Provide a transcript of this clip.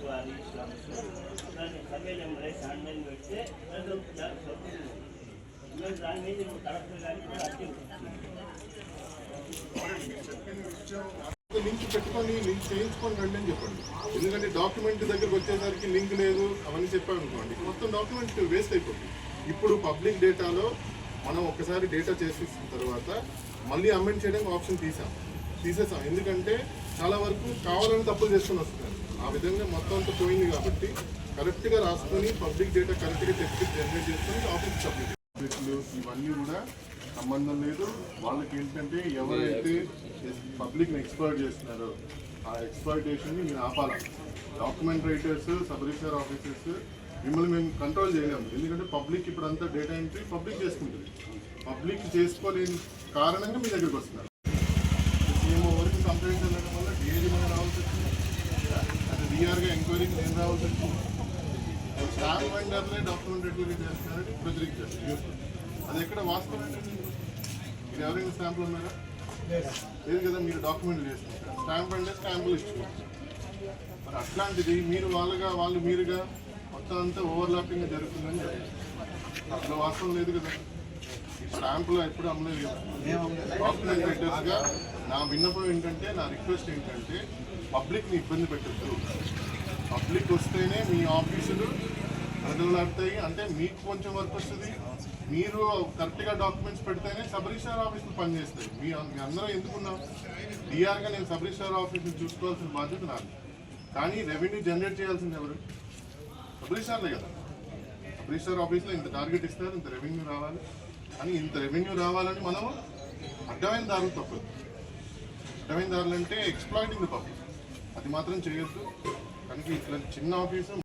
Registrars దాన్ని survey number వేసి online పెడితే ప్రజలు చాలా సౌకర్యం ఈరోజు దాని మీద ఇప్పుడు కలెక్టర్ గారికి కూడా అర్జీ లింక్ పెట్టుకొని లింక్ చేయించుకొని రండి అని చెప్పండి. ఎందుకంటే డాక్యుమెంట్ దగ్గరకు వచ్చేసరికి లింక్ లేదు అవన్నీ చెప్పాను అనుకోండి మొత్తం డాక్యుమెంట్ వేస్ట్ అయిపోతుంది. ఇప్పుడు పబ్లిక్ డేటాలో మనం ఒకసారి డేటా చేసేసిన తర్వాత మళ్ళీ అమెండ్ చేయడానికి ఆప్షన్ తీసాం. తీసేసాం. ఎందుకంటే చాలా వరకు కావాలని తప్పులు చేసుకొని వస్తున్నారు ఆ విధంగా మొత్తం అంతా పోయింది కాబట్టి కరెక్ట్గా రాసుకొని పబ్లిక్ డేటా కరెక్ట్గా తెచ్చి జనరేట్ చేసుకొని ఆఫీస్ సబ్మిట్ ఇవన్నీ కూడా సంబంధం లేదు. వాళ్ళకి ఏంటంటే ఎవరైతే పబ్లిక్ని ఎక్స్పర్ట్ చేస్తున్నారో ఆ ఎక్స్పర్టేషన్ని మీరు ఆపాలి? Document writers sub register officers మిమ్మల్ని మేము కంట్రోల్ చేయలేము. ఎందుకంటే పబ్లిక్ ఇప్పుడు అంతా డేటా ఎంట్రీ పబ్లిక్ చేసుకుంటుంది. పబ్లిక్ చేసుకోలేని కారణంగా మీ దగ్గరికి వస్తున్నారు సీఎం వరకు కంప్లైంట్ వెళ్ళడం వల్ల డిఏజీ మనం రావాల్సి వచ్చింది అది డిఆర్గా ఎంక్వైరీకి నేను రావాల్సి వచ్చింది స్టాంప్ వెండర్లే డాక్యుమెంట్ రిటరీ చేస్తున్నారని అది ఎక్కడ వాస్తవం? ఏంటండి మీరు ఎవరైనా స్టాంపులు ఉన్నారా లేదు కదా మీరు డాక్యుమెంట్లు చేసుకుంటారు స్టాంప్ అంటే స్టాంపులు ఇచ్చుకోవచ్చు మరి అట్లాంటిది మీరు వాళ్ళగా వాళ్ళు మీరుగా మొత్తం అంతా ఓవర్లాపింగ్ జరుగుతుందని చెప్పారు. అట్లా వాస్తవం లేదు కదా. ఈ స్టాంపులు ఎప్పుడు అమ్మలేదు డాక్యుమెంట్ రైటర్స్గా నా విన్నపం ఏంటంటే నా రిక్వెస్ట్ ఏంటంటే పబ్లిక్ని ఇబ్బంది పెట్టద్దు. పబ్లిక్ వస్తేనే మీ ఆఫీసులు ప్రజలు అంటే మీకు కొంచెం వర్క్ వస్తుంది. మీరు కరెక్ట్గా డాక్యుమెంట్స్ పెడితేనే సబ్ ఆఫీసులు పనిచేస్తాయి మీ అందరూ ఎందుకున్నాం? డిఆర్గా నేను సబ్ రిజిస్టార్ ఆఫీస్ని చూసుకోవాల్సిన బాధ్యత నాది. కానీ రెవెన్యూ జనరేట్ చేయాల్సింది ఎవరు? సబ్ రిజిస్టార్లే కదా. సబ్ రిజిస్టార్ ఆఫీస్లో ఇంత టార్గెట్ ఇస్తారు ఇంత రెవెన్యూ రావాలి. అని ఇంత రెవెన్యూ రావాలని మనం అడ్డమైన దారులు తప్పదు. అడ్డమైన దారులు అంటే ఎక్స్ప్లాయిటింగ్ ద పబ్లిక్ అది మాత్రం చేయొద్దు. Halbuki itlal için ne yapıyorsun?